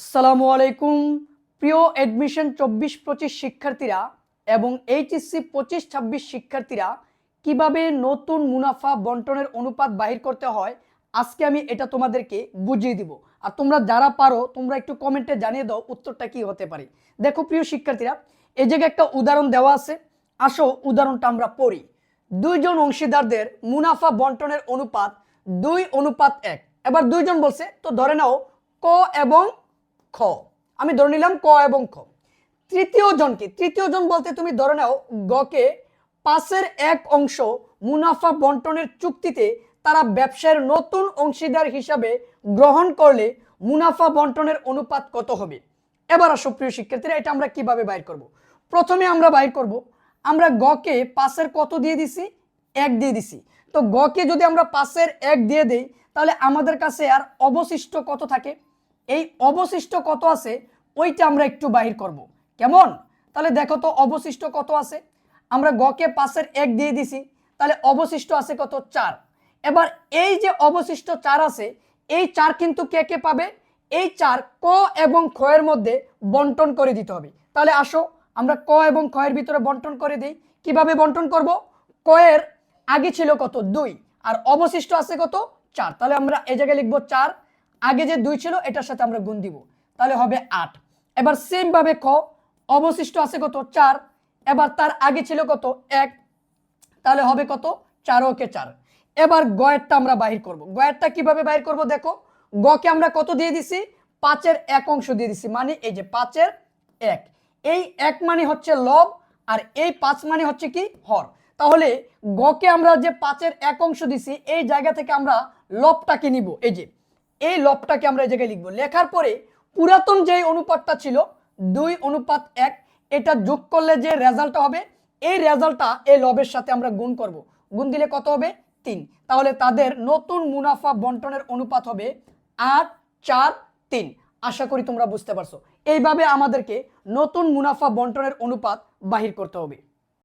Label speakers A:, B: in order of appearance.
A: আসসালামু আলাইকুম। প্রিয় অ্যাডমিশন চব্বিশ পঁচিশ শিক্ষার্থীরা এবং এইচএসসি পঁচিশ ছাব্বিশ শিক্ষার্থীরা, কীভাবে নতুন মুনাফা বন্টনের অনুপাত বাহির করতে হয়, আজকে আমি এটা তোমাদেরকে বুঝিয়ে দিব। আর তোমরা যারা পারো, তোমরা একটু কমেন্টে জানিয়ে দাও উত্তরটা কি হতে পারে। দেখো প্রিয় শিক্ষার্থীরা, এই জায়গায় একটা উদাহরণ দেওয়া আছে। আসো, উদাহরণটা আমরা পড়ি। দুইজন অংশীদারদের মুনাফা বন্টনের অনুপাত দুই অনুপাত এক। এবার দুইজন বলছে, তো ধরে নাও, ক এবং খ আমি ধরে নিলাম ক এবং খ। তৃতীয় জনকে তৃতীয় জন বলতে তুমি ধরে নাও গকে পাশের এক অংশ মুনাফা বন্টনের চুক্তিতে তারা ব্যবসায়ের নতুন অংশীদার হিসাবে গ্রহণ করলে মুনাফা বন্টনের অনুপাত কত হবে? এবার আসো প্রিয় শিক্ষার্থীরা, এটা আমরা কীভাবে বাইর করব? প্রথমে আমরা বাইর করব, আমরা গকে পাশের কত দিয়ে দিছি? এক দিয়ে দিছি। তো গকে যদি আমরা পাশের এক দিয়ে দেই, তাহলে আমাদের কাছে আর অবশিষ্ট কত থাকে? এই অবশিষ্ট কত আছে, ওইটা আমরা একটু বাহির করব। কেমন? তাহলে দেখো তো অবশিষ্ট কত আছে। আমরা গকে পাশের এক দিয়ে দিছি, তাহলে অবশিষ্ট আছে কত চার। এবার এই যে অবশিষ্ট চার আছে, এই চার কিন্তু কে কে পাবে? এই চার ক এবং ক্ষয়ের মধ্যে বন্টন করে দিতে হবে। তাহলে আসো, আমরা ক এবং ক্ষয়ের ভিতরে বন্টন করে দিই। কীভাবে বন্টন করব? ক এর আগে ছিল কত? দুই। আর অবশিষ্ট আছে কত? চার। তাহলে আমরা এই জায়গায় লিখব চার। আগে যে দুই ছিল, এটার সাথে আমরা গুণ দিব। তাহলে হবে আট। এবার সেম ভাবে খ অবশিষ্ট আছে কত? চার। এবার তার আগে ছিল কত? এক। তাহলে হবে কত? চার ওকে চার। এবার গয়েরটা আমরা বাহির করব। গয়েরটা কীভাবে বাহির করব দেখো? গকে আমরা কত দিয়ে দিছি? পাঁচের এক অংশ দিয়ে দিছি। মানে এই যে পাঁচের এক। এই এক মানে হচ্ছে লব, আর এই পাঁচ মানে হচ্ছে কি? হর। তাহলে গকে আমরা যে পাঁচের এক অংশ দিছি, এই জায়গা থেকে আমরা লবটাকে নিব। এই যে এই লবটাকে আমরা এই জায়গায় লিখব। লেখার পরে পুরাতন যে অনুপাতটা ছিল, দুই অনুপাত এক, এটা যোগ করলে যে রেজাল্টটা হবে, এই রেজাল্টটা এই লবের সাথে আমরা গুণ করব। গুণ দিলে কত হবে? তিন। তাহলে তাদের নতুন মুনাফা বন্টনের অনুপাত হবে আট, চার, তিন। আশা করি তোমরা বুঝতে পারছ। এইভাবে আমাদেরকে নতুন মুনাফা বন্টনের অনুপাত বাহির করতে হবে।